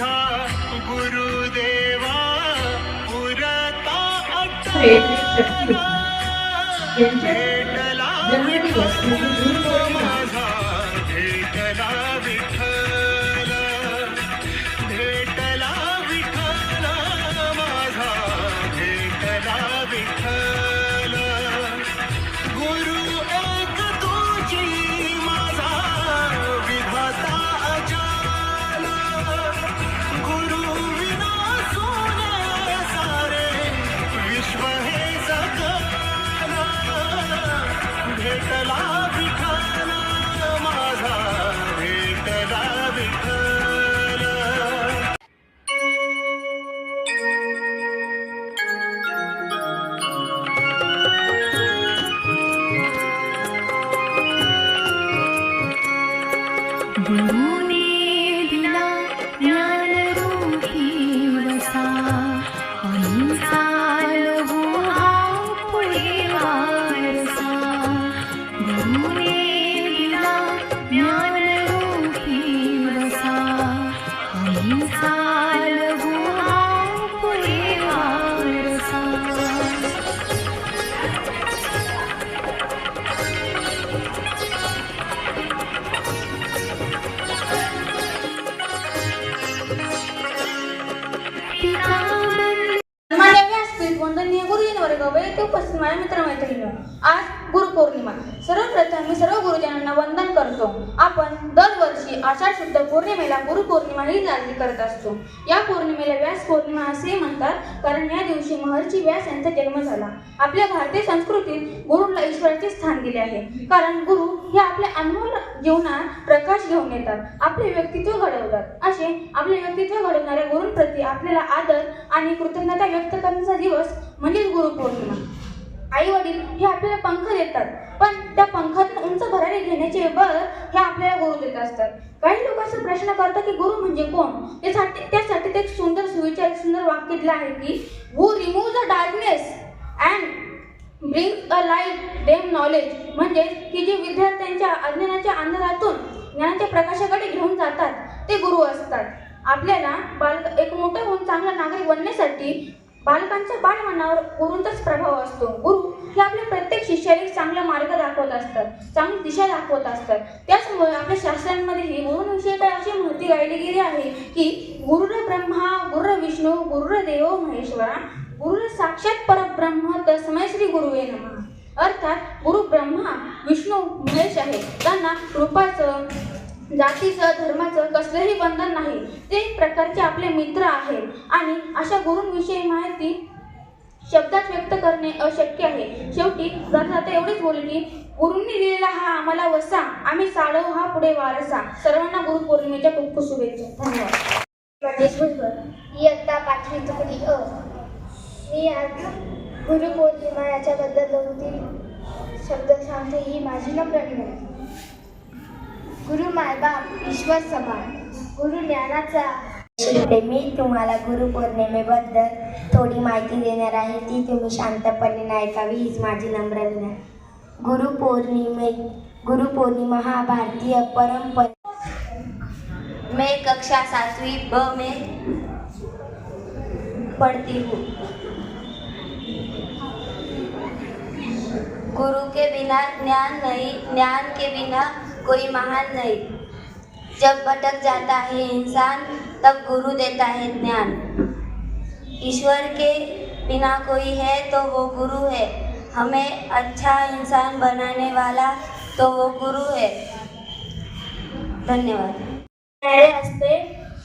तुझा गुरुदेवा पुरता अटला भेटला माझ्या मित्रमैत्रिणी आज गुरुपौर्णिमा. सर्वप्रथम मी सर्व गुरुजनांना वंदन करतो. आपण दरवर्षी आषाढ शुद्ध पौर्णिमेला गुरुपौर्णिमा ही साजरी करत असतो. या पौर्णिमेला व्यास पौर्णिमा असे म्हणतात कारण या दिवशी महर्षी व्यास यांचा जन्म झाला. आपल्या भारतीय संस्कृतीत गुरुला ईश्वराचे स्थान दिले आहे. कारण गुरु हे आपल्या अनमोल जीवनात प्रकाश घेऊन येतात. आपले व्यक्तित्व घडवतात. असे आपले व्यक्तित्व घडवणाऱ्या गुरूंप्रती आपल्याला आदर आणि कृतज्ञता व्यक्त करण्याचा दिवस म्हणजेच गुरुपौर्णिमा. आई वडील हे आपल्याला पंख देतात. पण त्या पंखातून उंच भरारी घेण्याचे बळ हे आपल्याला गुरु देत असतात. काही लोक असं प्रश्न करतात की गुरु म्हणजे कोण? त्यासाठी त्यासाठी ते एक सुंदर सुविचार सुंदर वाक्य दिलं आहे की who remove the darkness and bring a light them knowledge म्हणजे की जे विद्यार्थ्यांच्या अज्ञानाच्या अंधारातून ज्ञानाच्या प्रकाशाकडे घेऊन जातात ते गुरु असतात. आपल्याला बालक एक मोठं होऊन चांगला नागरिक बनण्यासाठी बालकांच्या बालमनावर गुरूंचाच प्रभाव असतो. गुरु हे आपल्या प्रत्येक शिष्याला एक चांगला मार्ग दाखवत असतात. चांगली दिशा दाखवत असतात. त्याचमुळे आपल्या शास्त्रांमध्येही गुरुंविषयी अशी माहिती गायली गेली आहे की गुरुर ब्रह्मा गुरुर विष्णू गुरुर देव महेश्वरा गुरुर साक्षात परब्रह्म तस्मय श्री गुरुवे नमः. अर्थात गुरु ब्रह्मा विष्णू महेश आहे. त्यांना रूपाचं जातीचं धर्माचं कसलंही बंधन नाही. ते एक प्रकारचे आपले मित्र आहेत आणि अशा गुरूंविषयी माहिती शब्दात व्यक्त करणे अशक्य आहे. शेवटी रणदाता एवढीच बोलले की गुरूंनी दिलेला हा आम्हाला वसा आम्ही साडव हा पुढे वारसा. सर्वांना गुरुपौर्णिमेच्या खूप खूप शुभेच्छा. धन्यवाद. इयत्ता पाचवी तुकडी अ मी आज गुरुपौर्णिमा याच्याबद्दल दोन तीन शब्द सांगते ही माझी नम्र विनंती. गुरु मायबाप ईश्वर समान गुरु ज्ञानाचा शिकते मी तुम्हाला गुरुपौर्णिमेबद्दल थोडी माहिती देणार आहे. ती तुम्ही शांतपणे ऐकावी हीच माझी नम्र विनंती. गुरुपौर्णिमे गुरुपौर्णिमा हा भारतीय परंपरा. मे कक्षा सातवी ब में पढ़ती हूँ. गुरु के बिना ज्ञान नहीं ज्ञान के बिना कोई महान नहीं। जब भटक जाता है इंसान तब गुरु देता है ज्ञान। ईश्वर के बिना कोई है तो वो गुरु है। हमें अच्छा इंसान बनाने वाला तो वो गुरु है। धन्यवाद। नारे असते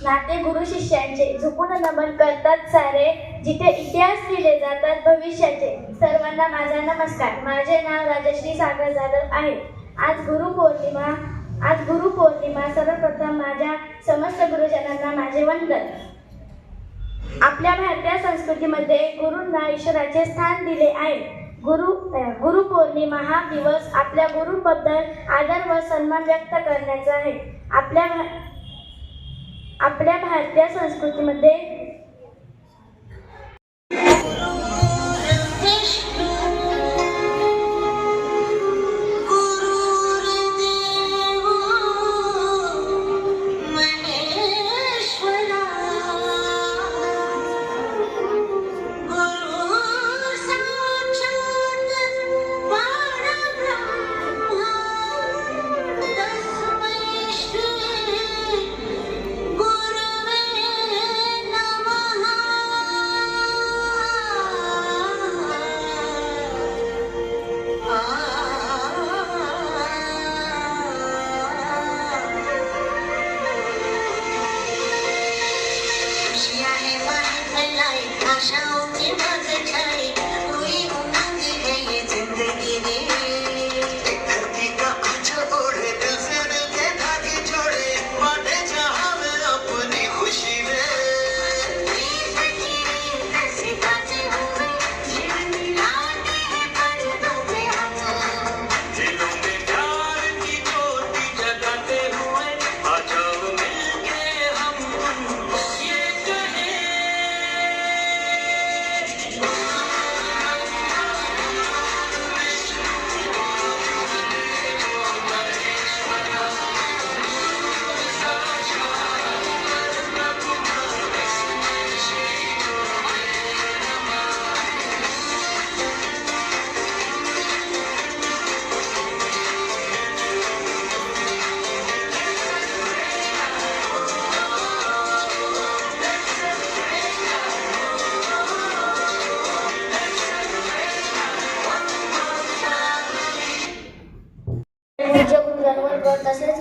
नाते गुरु शिष्यांचे झुकून नमन करतात सारे जिथे इतिहास लिहिले जातात भविष्याचे. सर्वांना माझा नमस्कार. माझे नाव राजश्री सागर जाधव आहे. आज गुरुपौर्णिमा आज गुरुपौर्णिमा सर्वप्रथम माझ्या समस्त गुरुजनांना माझे वंदन. आपल्या भारतीय संस्कृतीमध्ये गुरूंना ईश्वराचे स्थान दिले आहे. गुरु गुरु गुरुपौर्णिमा हा दिवस आपल्या गुरुबद्दल आदर व सन्मान व्यक्त करण्याचा आहे. आपल्या भा- आपल्या भारतीय संस्कृतीमध्ये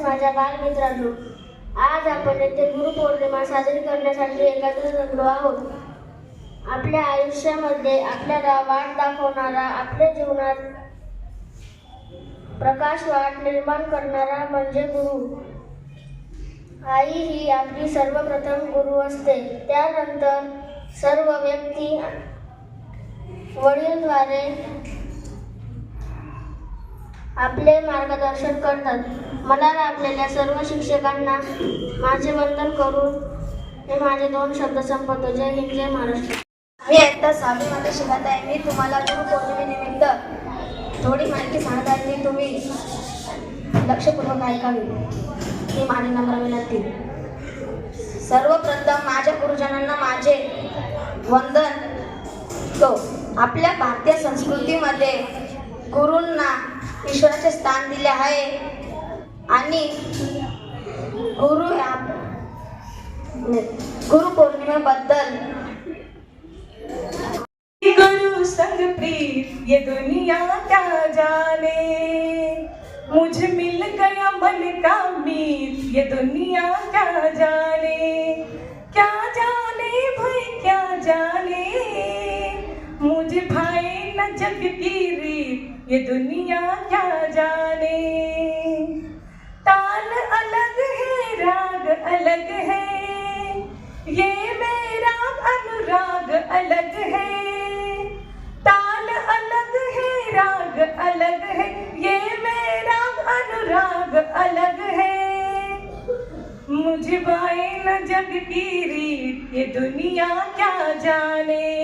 माझ्या बालमित्रांनो आज आपण येथे गुरुपौर्णिमा साजरी करण्यासाठी एकत्र जमलो आहोत. आपल्या आयुष्यामध्ये आपल्याला वाट दाखवणारा आपल्या जीवनात प्रकाश वाट निर्माण करणारा म्हणजे गुरु. आई ही आपली सर्वप्रथम गुरु असते. त्यानंतर सर्व व्यक्ती वडीलद्वारे आपले मार्गदर्शन करतात. मला लाभलेल्या सर्व शिक्षकांना माझे वंदन करून हे माझे दोन शब्द संपवतो. जय हिंद जय महाराष्ट्र. मी आता सहावीमध्ये शिकत आहे. मी तुम्हाला गुरुपौर्णिमेनिमित्त थोडी माहिती सांगत आहे. ती तुम्ही लक्षपूर्वक ऐकावी. ही माझी नम्र विनंती. सर्वप्रथम माझ्या गुरुजनांना माझे वंदन. तो आपल्या भारतीय संस्कृतीमध्ये गुरूंना ईश्वराचे स्थान दिले आहे. आणि गुरु ह्या गुरुपौर्णिमेबद्दल गुरु संग प्रीत ये दुनिया क्या जाने? मुझे मिल गया मन का मीत ये दुनिया क्या जाने? क्या जाने भाई क्या जाने? मुझे भाई न जग की रीत ये दुनिया क्या जाने? ताल अलग है, राग अलग है। ये मेरा अनुराग अलग है। ताल अलग है, राग अलग है। ये मेरा अनुराग अलग है। मुझे बाए न जग की रीत ये दुनिया क्या जाने?